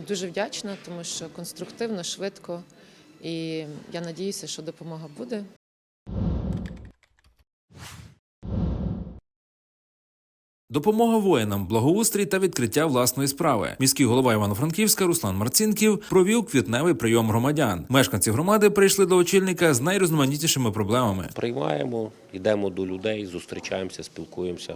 Дуже вдячна, тому що конструктивно, швидко. І я надіюся, що допомога буде. Допомога воїнам, благоустрій та відкриття власної справи. Міський голова Івано-Франківська Руслан Марцінків провів квітневий прийом громадян. Мешканці громади прийшли до очільника з найрізноманітнішими проблемами. Приймаємо, йдемо до людей, зустрічаємося, спілкуємося,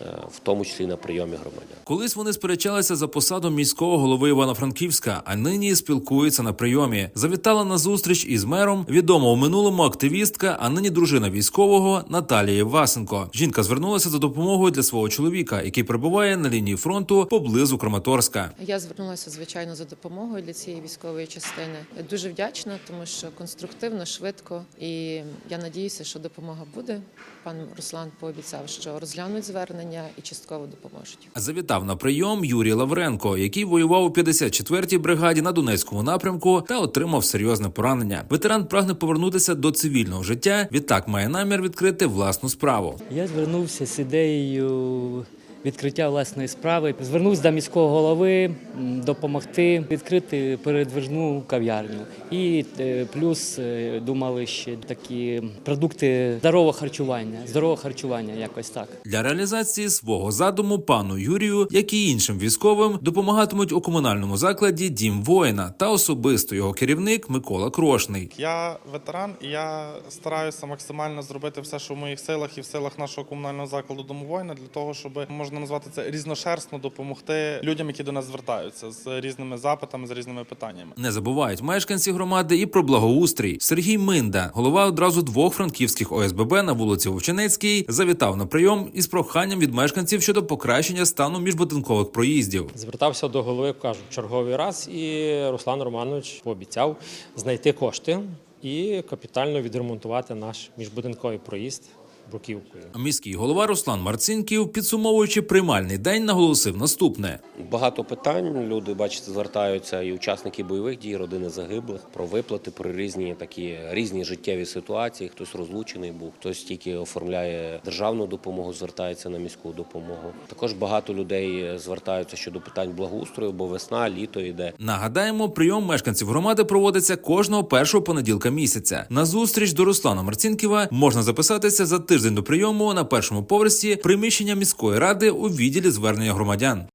е, в тому числі на прийомі громадян. Колись вони сперечалися за посаду міського голови Івано-Франківська, а нині спілкуються на прийомі. Завітала на зустріч із мером відома у минулому активістка, а нині дружина військового Наталія Васенко. Жінка звернулася за допомогою для свого чоловіка, який перебуває на лінії фронту поблизу Краматорська. Я звернулася звичайно за допомогою для цієї військової частини. Дуже вдячна, тому що конструктивно, швидко. І я надіюся, що допомога буде. Пан Руслан пообіцяв, що розглянуть звернення і частково допоможуть. Завітав на прийом Юрій Лавренко, який воював у 54-й бригаді на Донецькому напрямку та отримав серйозне поранення. Ветеран прагне повернутися до цивільного життя. Відтак має намір відкрити власну справу. Я звернувся з ідеєю відкриття власної справи. Звернувся до міського голови допомогти відкрити передвижну кав'ярню. І е, плюс е, думали ще такі продукти здорового харчування. Здорового харчування, якось так. Для реалізації свого задуму пану Юрію, як і іншим військовим, допомагатимуть у комунальному закладі Дім воїна та особисто його керівник Микола Крошний. Я ветеран, і я стараюся максимально зробити все, що в моїх силах і в силах нашого комунального закладу домовоїна, для того, щоб можна назвати це різношерстно допомогти людям, які до нас звертаються з різними запитами, з різними питаннями. Не забувають мешканці громади і про благоустрій. Сергій Минда, голова одразу двох франківських ОСББ на вулиці Вовчинецькій, завітав на прийом із проханням від мешканців щодо покращення стану міжбудинкових проїздів. Звертався до голови, кажу, черговий раз, і Руслан Романович пообіцяв знайти кошти і капітально відремонтувати наш міжбудинковий проїзд бруківкою. Міський голова Руслан Марцинків, підсумовуючи приймальний день, наголосив наступне. Багато питань. Люди, бачите, звертаються і учасники бойових дій, родини загиблих про виплати, про різні такі різні життєві ситуації. Хтось розлучений був, хтось тільки оформляє державну допомогу, звертається на міську допомогу. Також багато людей звертаються щодо питань благоустрою, бо весна, літо йде. Нагадаємо, прийом мешканців громади проводиться кожного першого понеділка місяця. На зустріч до Руслана Марцінківа можна записатися за тиждень до прийому на першому поверсі приміщення міської ради у відділі звернення громадян.